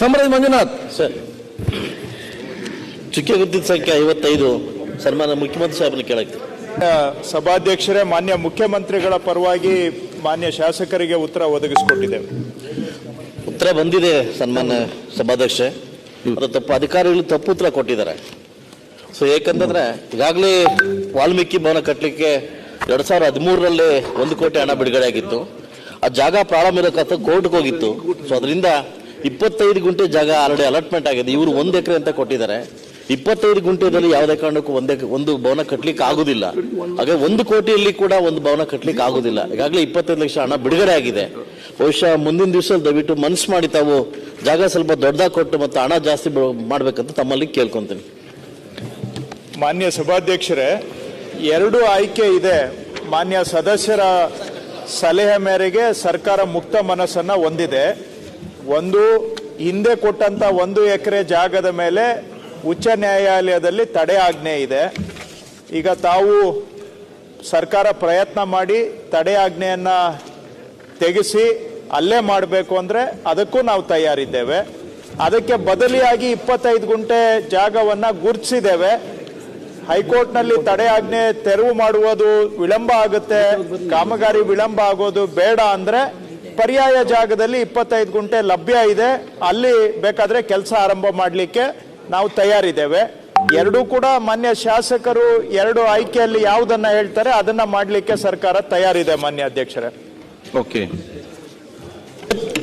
ಸಮರಾಜ್ Manjunath. Sir ಚುಕ್ಕೆ ಗುದ್ದಿದ ಸಂಖ್ಯೆ ಐವತ್ತೈದು. ಸನ್ಮಾನ ಮುಖ್ಯಮಂತ್ರಿ ಸಾಹೇಬ್ ಕೇಳಕ್ಕೆ ಸಭಾಧ್ಯಕ್ಷರೇ ಮಾನ್ಯ ಮುಖ್ಯಮಂತ್ರಿಗಳ ಪರವಾಗಿ ಮಾನ್ಯ ಶಾಸಕರಿಗೆ ಉತ್ತರ ಒದಗಿಸಿಕೊಟ್ಟಿದ್ದೇವೆ. ಉತ್ತರ ಬಂದಿದೆ ಸನ್ಮಾನ ಸಭಾಧ್ಯಕ್ಷ ಅದು ತಪ್ಪು ಅಧಿಕಾರಿಗಳು ತಪ್ಪು ಉತ್ತರ ಕೊಟ್ಟಿದ್ದಾರೆ. ಸೊ ಏಕಂತಂದ್ರೆ ಈಗಾಗಲೇ ವಾಲ್ಮೀಕಿ ಭವನ ಕಟ್ಟಲಿಕ್ಕೆ ಎರಡು ಸಾವಿರದ ಹದಿಮೂರರಲ್ಲಿ ಒಂದು ಕೋಟಿ ಹಣ ಬಿಡುಗಡೆ ಆಗಿತ್ತು ಆ ಜಾಗ ಪ್ರಾರಂಭ ಇರೋಕ್ಕಂತ ಕೋರ್ಟ್ಗೆ ಹೋಗಿತ್ತು. ಸೊ ಅದರಿಂದ ಇಪ್ಪತ್ತೈದು ಗುಂಟೆ ಜಾಗ ಆಲ್ರೆಡಿ ಅಲಾಟ್ಮೆಂಟ್ ಆಗಿದೆ. ಇವರು ಒಂದು ಎಕರೆ ಅಂತ ಕೊಟ್ಟಿದ್ದಾರೆ. ಇಪ್ಪತ್ತೈದು ಗುಂಟೆದಲ್ಲಿ ಯಾವುದೇ ಕಾರಣಕ್ಕೂ ಒಂದೇ ಒಂದು ಭವನ ಕಟ್ಟಲಿಕ್ಕೆ ಆಗುದಿಲ್ಲ. ಹಾಗೆ ಒಂದು ಕೋಟಿಯಲ್ಲಿ ಕೂಡ ಒಂದು ಭವನ ಕಟ್ಟಲಿಕ್ಕೆ ಆಗುದಿಲ್ಲ. ಈಗಾಗಲೇ ಇಪ್ಪತ್ತೈದು ಲಕ್ಷ ಹಣ ಬಿಡುಗಡೆ ಆಗಿದೆ. ಬಹುಶಃ ಮುಂದಿನ ದಿವಸ ದಯವಿಟ್ಟು ಮನಸ್ಸು ಮಾಡಿ ತಾವು ಜಾಗ ಸ್ವಲ್ಪ ದೊಡ್ಡದಾಗಿ ಕೊಟ್ಟು ಮತ್ತು ಹಣ ಜಾಸ್ತಿ ಮಾಡಬೇಕಂತ ತಮ್ಮಲ್ಲಿ ಕೇಳ್ಕೊಂತೀನಿ. ಮಾನ್ಯ ಸಭಾಧ್ಯಕ್ಷರೇ, ಎರಡು ಆಯ್ಕೆ ಇದೆ. ಮಾನ್ಯ ಸದಸ್ಯರ ಸಲಹೆ ಮೇರೆಗೆ ಸರ್ಕಾರ ಮುಕ್ತ ಮನಸ್ಸನ್ನ ಹೊಂದಿದೆ. ಒಂದು ಹಿಂದೆ ಕೊಟ್ಟಂತ ಒಂದು ಎಕರೆ ಜಾಗದ ಮೇಲೆ ಉಚ್ಚ ನ್ಯಾಯಾಲಯದಲ್ಲಿ ತಡೆ ಆಜ್ಞೆ ಇದೆ. ಈಗ ತಾವು ಸರ್ಕಾರ ಪ್ರಯತ್ನ ಮಾಡಿ ತಡೆ ಆಜ್ಞೆಯನ್ನ ತೆಗೆಸಿ ಅಲ್ಲೇ ಮಾಡಬೇಕು ಅಂದ್ರೆ ಅದಕ್ಕೂ ನಾವು ತಯಾರಿದ್ದೇವೆ. ಅದಕ್ಕೆ ಬದಲಿಯಾಗಿ ಇಪ್ಪತ್ತೈದು ಗುಂಟೆ ಜಾಗವನ್ನ ಗುರುತಿಸಿದ್ದೇವೆ. ಹೈಕೋರ್ಟ್ನಲ್ಲಿ ತಡೆ ಆಜ್ಞೆ ತೆರವು ಮಾಡುವುದು ವಿಳಂಬ ಆಗುತ್ತೆ. ಕಾಮಗಾರಿ ವಿಳಂಬ ಆಗೋದು ಬೇಡ ಅಂದ್ರೆ ಪರ್ಯಾಯ ಜಾಗದಲ್ಲಿ ಇಪ್ಪತ್ತೈದು ಗುಂಟೆ ಲಭ್ಯ ಇದೆ. ಅಲ್ಲಿ ಬೇಕಾದ್ರೆ ಕೆಲಸ ಆರಂಭ ಮಾಡಲಿಕ್ಕೆ ನಾವು ತಯಾರಿದ್ದೇವೆ. ಎರಡೂ ಕೂಡ ಮಾನ್ಯ ಶಾಸಕರು ಎರಡು ಆಯ್ಕೆಯಲ್ಲಿ ಯಾವುದನ್ನ ಹೇಳ್ತಾರೆ ಅದನ್ನ ಮಾಡಲಿಕ್ಕೆ ಸರ್ಕಾರ ತಯಾರಿದೆ ಮಾನ್ಯ ಅಧ್ಯಕ್ಷರೇ. ಓಕೆ.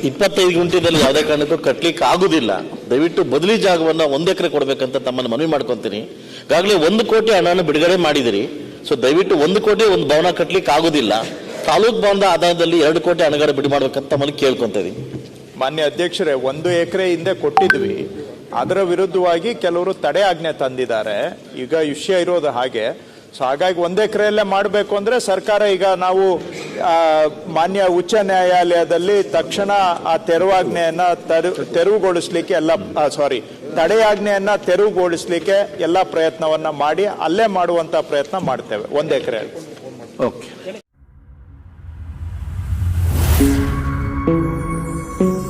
ಇಪ್ಪತ್ತೈದು ಗುಂಟೆದಲ್ಲಿ ಯಾವುದೇ ಕಾರಣಕ್ಕೂ ಕಟ್ಟಲಿಕ್ಕೆ ಆಗುದಿಲ್ಲ. ದಯವಿಟ್ಟು ಬದಲಿ ಜಾಗವನ್ನ ಒಂದು ಎಕರೆ ಕೊಡಬೇಕಂತ ತಮ್ಮನ್ನು ಮನವಿ ಮಾಡ್ಕೊಂತೀನಿ. ಈಗಾಗಲೇ ಒಂದು ಕೋಟಿ ಹಣವನ್ನು ಬಿಡುಗಡೆ ಮಾಡಿದಿರಿ. ಸೊ ದಯವಿಟ್ಟು ಒಂದು ಕೋಟಿ ಒಂದು ಭವನ ಕಟ್ಟಲಿಕ್ಕೆ ಆಗುದಿಲ್ಲ. ತಾಲೂಕ್ ಬಂದ ಆದಾಯದಲ್ಲಿ ಎರಡು ಕೋಟಿ ಹಣಗಾರ ಬಿಡಿ ಮಾಡ್ಬೇಕಂತ ಮನೆ ಕೇಳ್ಕೊಂತ ಇದೀನಿ. ಮಾನ್ಯ ಅಧ್ಯಕ್ಷರೇ ಒಂದು ಎಕರೆ ಹಿಂದೆ ಕೊಟ್ಟಿದ್ವಿ. ಅದರ ವಿರುದ್ಧವಾಗಿ ಕೆಲವರು ತಡೆ ಆಜ್ಞೆ ತಂದಿದ್ದಾರೆ. ಈಗ ವಿಷಯ ಇರೋದು ಹಾಗೆ. ಸೊ ಹಾಗಾಗಿ ಒಂದು ಎಕರೆಯಲ್ಲೇ ಮಾಡಬೇಕು ಅಂದ್ರೆ ಸರ್ಕಾರ ಈಗ ನಾವು ಮಾನ್ಯ ಉಚ್ಚ ನ್ಯಾಯಾಲಯದಲ್ಲಿ ತಕ್ಷಣ ಆ ತೆರವಾಜ್ಞೆಯನ್ನ ತೆರು ತೆರವುಗೊಳಿಸ್ಲಿಕ್ಕೆ ಎಲ್ಲ ಸಾರಿ ತಡೆಯಾಜ್ಞೆಯನ್ನ ತೆರವುಗೊಳಿಸ್ಲಿಕ್ಕೆ ಎಲ್ಲ ಪ್ರಯತ್ನವನ್ನ ಮಾಡಿ ಅಲ್ಲೇ ಮಾಡುವಂತ ಪ್ರಯತ್ನ ಮಾಡ್ತೇವೆ ಒಂದು ಎಕರೆ ಓಕೆ thank you